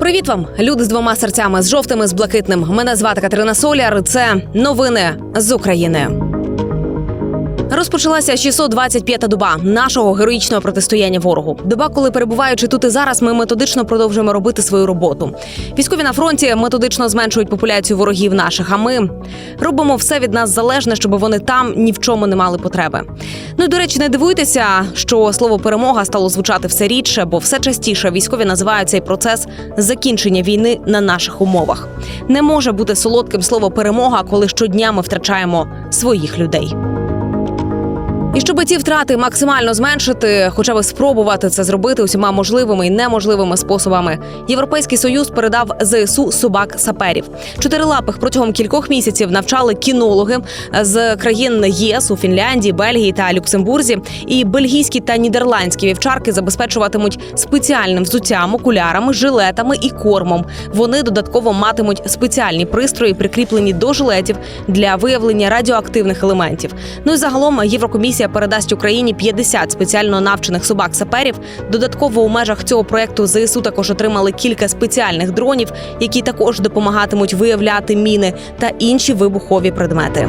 Привіт вам, люди з двома серцями, з жовтими, з блакитним. Мене звати Катерина Соляр. Це новини з України. Розпочалася 625-та доба нашого героїчного протистояння ворогу. Доба, коли перебуваючи тут і зараз, ми методично продовжуємо робити свою роботу. Військові на фронті методично зменшують популяцію ворогів наших. А ми робимо все від нас залежне, щоб вони там ні в чому не мали потреби. Ну і до речі, не дивуйтеся, що слово перемога стало звучати все рідше, бо все частіше військові називають цей процес закінчення війни на наших умовах. Не може бути солодким слово перемога, коли щодня ми втрачаємо своїх людей. І щоб ці втрати максимально зменшити, хоча б спробувати це зробити усіма можливими і неможливими способами. Європейський союз передав ЗСУ собак саперів. Чотирилапих протягом кількох місяців навчали кінологи з країн ЄС у Фінляндії, Бельгії та Люксембурзі. І бельгійські та нідерландські вівчарки забезпечуватимуть спеціальним взуттям, окулярами, жилетами і кормом. Вони додатково матимуть спеціальні пристрої, прикріплені до жилетів для виявлення радіоактивних елементів. Ну і загалом Єврокомісія передасть Україні 50 спеціально навчених собак саперів. Додатково у межах цього проекту ЗСУ також отримали кілька спеціальних дронів, які також допомагатимуть виявляти міни та інші вибухові предмети.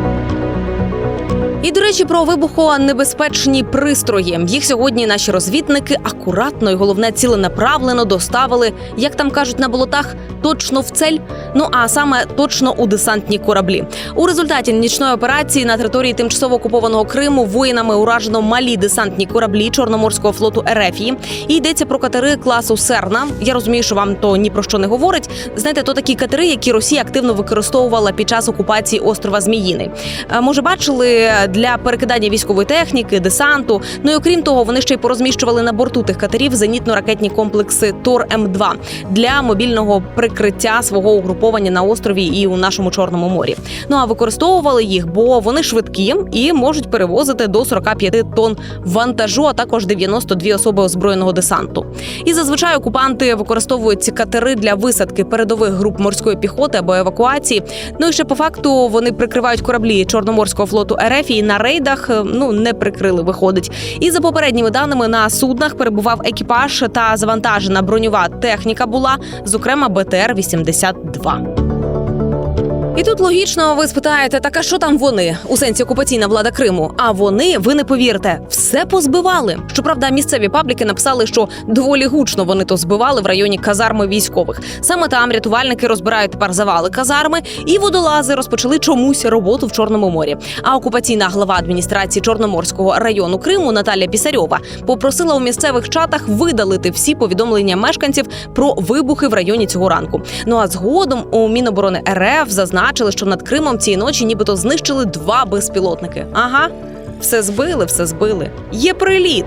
І до речі, про вибухонебезпечні пристрої. Їх сьогодні наші розвідники акуратно і головне ціленаправлено доставили, як там кажуть на болотах, точно в цель. Ну а саме точно у десантні кораблі. У результаті нічної операції на території тимчасово окупованого Криму воїнами уражено малі десантні кораблі Чорноморського флоту РФ. І йдеться про катери класу Серна. Я розумію, що вам то ні про що не говорить. Знаєте, то такі катери, які Росія активно використовувала під час окупації острова Зміїний. Е, Може, бачили для перекидання військової техніки, десанту. Ну і окрім того, вони ще й порозміщували на борту тих катерів зенітно-ракетні комплекси Тор М2 для мобільного прикриття свого угруповання на острові і у нашому чорному морі. Ну а використовували їх, бо вони швидкі і можуть перевозити до 45 тонн вантажу, а також 92 особи озброєного десанту. І зазвичай окупанти використовують ці катери для висадки передових груп морської піхоти або евакуації. Ну і ще по факту вони прикривають кораблі Чорноморського флоту РФ і на рейдах е, ну не прикрили, виходить. І за попередніми даними на суднах перебував екіпаж та завантажена броньова техніка була, зокрема БТР 82 і тут логічно ви спитаєте, так а що там вони у сенсі окупаційна влада Криму? А вони, ви не повірте, все позбивали. Щоправда, місцеві пабліки написали, що доволі гучно вони то збивали в районі казарми військових. Саме там рятувальники розбирають тепер завали казарми, і водолази розпочали чомусь роботу в Чорному морі. А окупаційна глава адміністрації Чорноморського району Криму Наталя Пісарьова попросила у місцевих чатах видалити всі повідомлення мешканців про вибухи в районі цього ранку. Ну а згодом у Міноборони РФ зазначили, що над Кримом цієї ночі нібито знищили два безпілотники. Ага, все збили, все збили. Є приліт.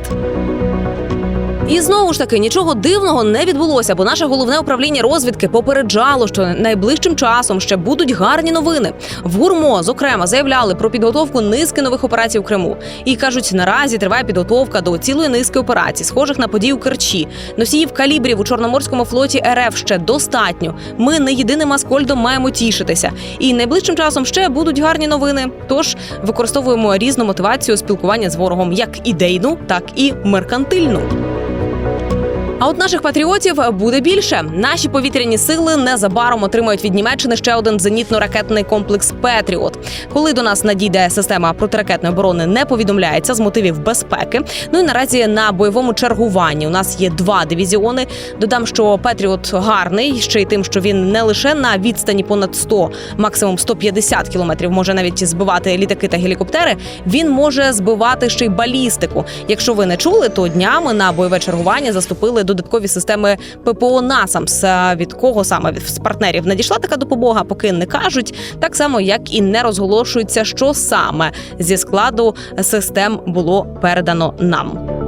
І знову ж таки нічого дивного не відбулося, бо наше головне управління розвідки попереджало, що найближчим часом ще будуть гарні новини. В гурмо зокрема заявляли про підготовку низки нових операцій в Криму. І кажуть, наразі триває підготовка до цілої низки операцій, схожих на події у Керчі. Носіїв калібрів у Чорноморському флоті РФ ще достатньо. Ми не єдиним аскольдом маємо тішитися. І найближчим часом ще будуть гарні новини. Тож використовуємо різну мотивацію спілкування з ворогом, як ідейну, так і меркантильну. А от наших патріотів буде більше. Наші повітряні сили незабаром отримають від Німеччини ще один зенітно-ракетний комплекс Петріот. Коли до нас надійде система протиракетної оборони, не повідомляється з мотивів безпеки. Ну і наразі на бойовому чергуванні у нас є два дивізіони. Додам, що Петріот гарний ще й тим, що він не лише на відстані понад 100, максимум 150 кілометрів, може навіть збивати літаки та гелікоптери. Він може збивати ще й балістику. Якщо ви не чули, то днями на бойове чергування заступили додаткові системи ППО НАСАМС. Від кого саме з партнерів надійшла така допомога, поки не кажуть, так само як і не розголошується, що саме зі складу систем було передано нам.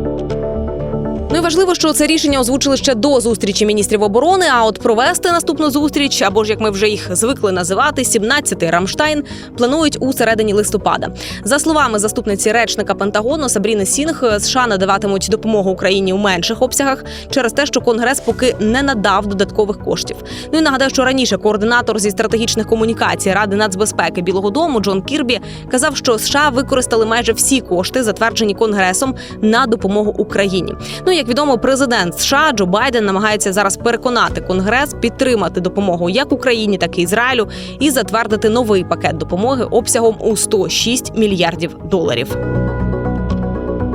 Ну і важливо, що це рішення озвучили ще до зустрічі міністрів оборони. А от провести наступну зустріч, або ж як ми вже їх звикли називати, 17-й Рамштайн, планують у середині листопада. За словами заступниці речника Пентагону Сабріни Сінг, США надаватимуть допомогу Україні у менших обсягах через те, що Конгрес поки не надав додаткових коштів. Ну і нагадаю, що раніше координатор зі стратегічних комунікацій Ради нацбезпеки Білого Дому Джон Кірбі казав, що США використали майже всі кошти, затверджені Конгресом, на допомогу Україні. Ну як відомо, президент США Джо Байден намагається зараз переконати Конгрес підтримати допомогу як Україні, так і Ізраїлю, і затвердити новий пакет допомоги обсягом у 106 мільярдів доларів.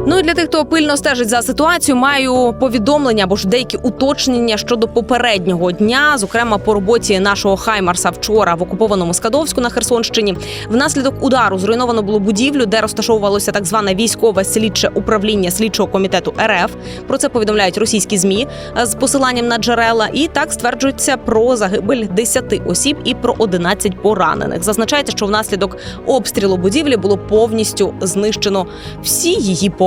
Ну і для тих, хто пильно стежить за ситуацією, маю повідомлення або ж деякі уточнення щодо попереднього дня, зокрема по роботі нашого Хаймарса вчора в окупованому Скадовську на Херсонщині. Внаслідок удару зруйновано було будівлю, де розташовувалося так зване військове слідче управління слідчого комітету РФ. Про це повідомляють російські змі е, з посиланням на джерела. І так стверджується про загибель 10 осіб і про 11 поранених. Зазначається, що внаслідок обстрілу будівлі було повністю знищено всі її